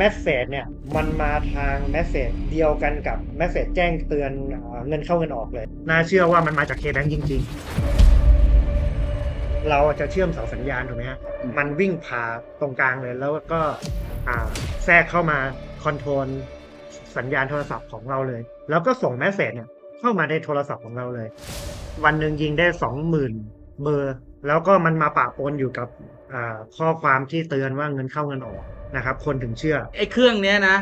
มสเซจเนี่ยมันมาทางแมสเซจเดียวกันกับแมสเซจแจ้งเตือนเอ่อเงินเข้าเงินออกเลย น่าเชื่อว่ามันมาจาก K-Bank จริง ๆ เราจะเชื่อมเสาสัญญาณถูกไหมฮะอืมมันวิ่งผ่าตรงกลางเลยแล้วก็อ่าแทรกเข้ามาคอนโทรลสัญญาณโทรศัพท์ของเราเลย แล้วก็ส่งแมสเซจเนี่ยเข้ามาในโทรศัพท์ของเราเลย วันหนึ่งยิงได้สองหมื่นเบอร์ แล้วก็มันมาปะปนอยู่กับอ่าข้อความที่เตือนว่าเงินเข้าเงินออกนะครับ คนถึงเชื่อไอ้เครื่องเนี้ยนะ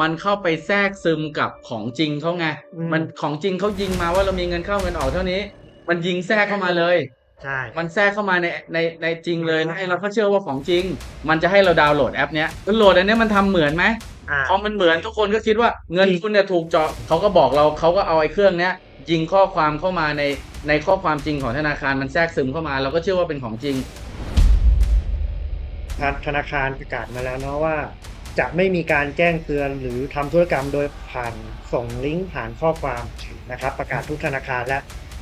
มันเข้าไปแทรกซึมกับของจริงเขาไงอืมมันของจริงเขายิงมาว่าเรามีเงินเข้าเงินออกเท่านี้ มันยิงแทรกเข้ามาเลยใช่มันแทรกเข้ามาในในในจริงเลยนะไอ้เราก็เชื่อว่าของจริง มันจะให้เราดาวน์โหลดแอปเนี้ยโหลดอันเนี้ยมันทำเหมือนไหมอ่าพอมันเหมือนทุกคนก็คิดว่าเงินจริงคุณเนี่ยถูกเจาะเขาก็บอกเราเขาก็เอาไอ้เครื่องเนี้ยยิงข้อความเข้ามาใน ในข้อความจริงของธนาคารมันแทรกซึมเข้ามา เราก็เชื่อว่าเป็นของจริง ธนาคารประกาศมาแล้วเนาะว่า จะไม่มีการแจ้งเตือนหรือทำธุรกรรมโดยผ่านส่งลิงก์ผ่านข้อความนะครับ ประกาศทุกธนาคารและ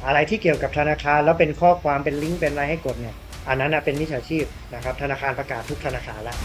อะไรที่เกี่ยวกับธนาคารแล้วเป็นข้อความเป็นลิงก์เป็นอะไรให้กดเนี่ยอันนั้นนะเป็นมิจฉาชีพนะครับ ธนาคารประกาศทุกธนาคารแล้ว